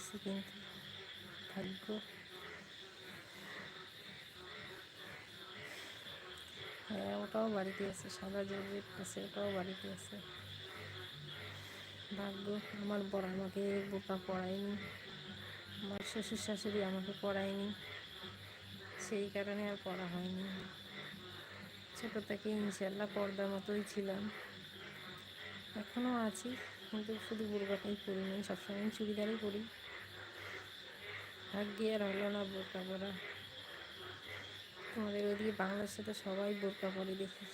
কিন্তু, ভাগ্য। হ্যাঁ ওটাও বাড়িতে আছে, সাদা জরুরি আছে ওটাও বাড়িতে আছে। ভাগ্য, আমার বড় আমাকে বোকা পড়ায়নি, আমার শ্বশুর শাশুড়ি আমাকে পড়ায়নি, সেই কারণে আর পড়া হয়নি। ছোটো থেকে ইনশাল্লাহ পর্দার মতোই ছিলাম। এখনও আছি। কিন্তু শুধু বোরকাটাই পরি নি, সবসময় চুড়িদারই পরি। ভাগ্যে আর হলো না বোরকা পরা। আমাদের ওইদিকে বাংলার সাথে সবাই বোরকা পরে দেখি।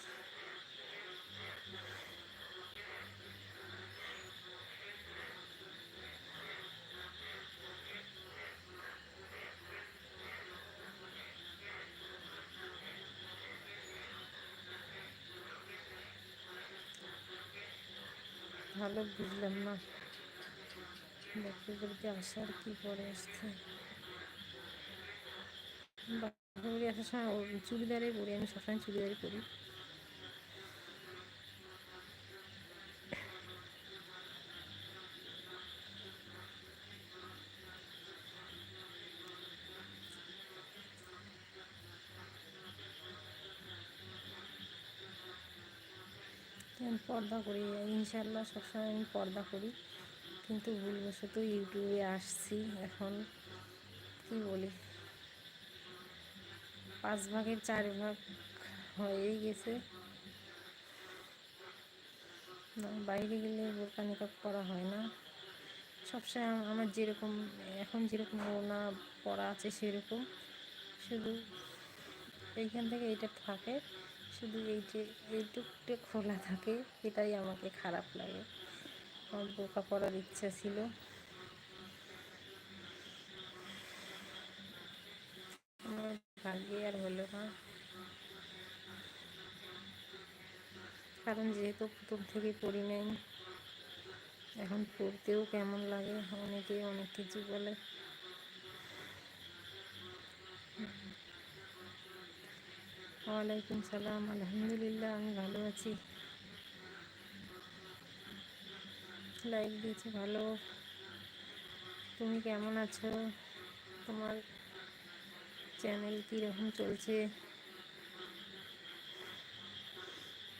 ভালো বুঝলাম না। বাড়িতে আসার কি করে বাপের বাড়ি আসার সময় চুড়িদারে পরি, আমি সবসময় চুড়িদারে পরি। আমি পর্দা করি। ইনশাল্লাহ সবসময় আমি পর্দা করি। কিন্তু ভুলবশত ইউটিউবে আসছি এখন। কি বলি? পাঁচ ভাগের চার ভাগ হয়েই গেছে। বাইরে গেলে বোরকা মেকআপ করা হয় না। সবসময় আমার যেরকম, এখন যেরকম ওনা পড়া আছে সেরকম। শুধু এইখান থেকে এটা থাকে। শুধু এই যে এইটুকটা খোলা থাকে, এটাই আমাকে খারাপ লাগে। আমার বোকা পড়ার ইচ্ছা ছিল। আমার আর হলো না। কারণ যেহেতু প্রথম থেকে পড়ি নাই, এখন পড়তেও কেমন লাগে, অনেকে অনেক কিছু বলে। ওয়ালাইকুম সালাম, আলহামদুলিল্লাহ, আমি ভালো আছি। লাইক দিয়েছে ভালো। তুমি কেমন আছো? তোমার চ্যানেল কীরকম চলছে?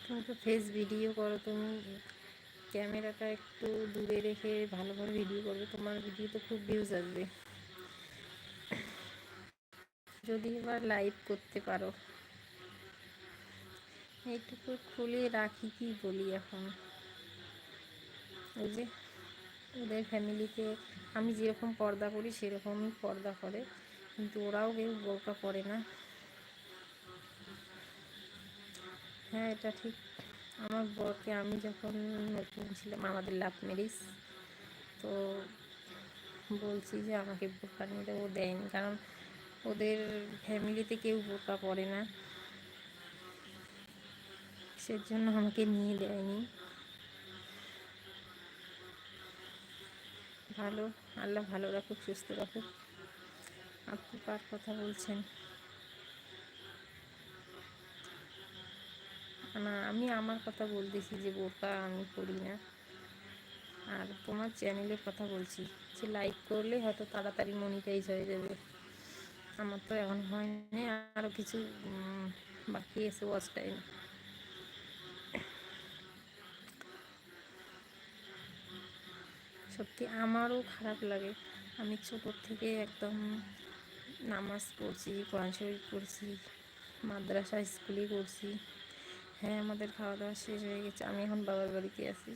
তুমি তো ফেস ভিডিও করো, তুমি ক্যামেরাটা একটু দূরে রেখে ভালোভাবে ভিডিও করবে, তোমার ভিডিও তো খুব ভিউজ আসবে। যদি এবার লাইভ করতে পারো। এইটুকু খুলে রাখি কি বলি এখন? ওই যে ওদের ফ্যামিলিতে আমি যেরকম পর্দা করি সেরকমই পর্দা করে, কিন্তু ওরাও কেউ বোরকা করে না। হ্যাঁ এটা ঠিক। আমার বরকে আমি যখন নতুন ছিলাম, আমাদের লাভ ম্যারিজ তো বলছি যে আমাকে বোরকা নিতে ও দেয়নি। কারণ ওদের ফ্যামিলিতে কেউ বোরকা পরে না। সেজন্য আমাকে নিয়ে দেয়নি। ভালো, আল্লাহ ভালো রাখুক, সুস্থ রাখুক। আপনি কার কথা বলছেন? না, আমি আমার কথা বলতেছি যে বোরকা আমি করি না। আর তোমার চ্যানেলের কথা বলছি যে লাইক করলে হয়তো তাড়াতাড়ি মনিটাইজ হয়ে যাবে। আমার তো এখন হয়নি আরও কিছু বাকি আছে ওয়াচ টাইম সত্যি আমারও খারাপ লাগে। আমি ছোটোর থেকে একদম নামাজ পড়ছি, কোরআন শরীফ পড়ছি, মাদ্রাসা, স্কুলে করছি হ্যাঁ আমাদের খাওয়া দাওয়া শেষ হয়ে গেছে। আমি এখন বাবার বাড়িতে আছি।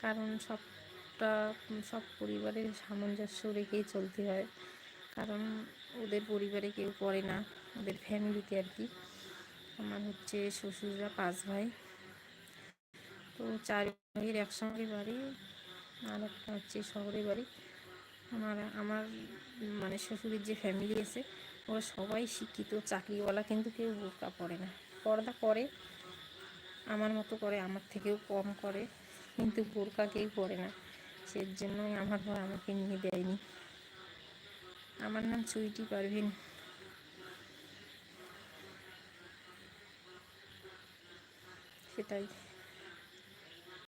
কারণ সবটা, সব পরিবারের সামঞ্জস্য রেখেই চলতে হয়। কারণ ওদের পরিবারে কেউ পড়ে না, ওদের ফ্যামিলিতে আর কি। আমার হচ্ছে শ্বশুররা পাঁচ ভাই। তো চার ভাইয়ের একসঙ্গে বাড়ি আর একটা হচ্ছে শহরে বাড়ি। আমার আমার মানে শ্বশুরের যে ফ্যামিলি আছে, ওরা সবাই শিক্ষিত, চাকরিওয়ালা, কিন্তু কেউ বোরকা পড়ে না। পর্দা করে, আমার মতো করে, আমার থেকেও কম করে, কিন্তু বোরকা কেউ পড়ে না। সেই জন্যই আমার ঘর আমাকে নিয়ে দেয়নি। আমার নাম চুইটি পারভিন। সেটাই।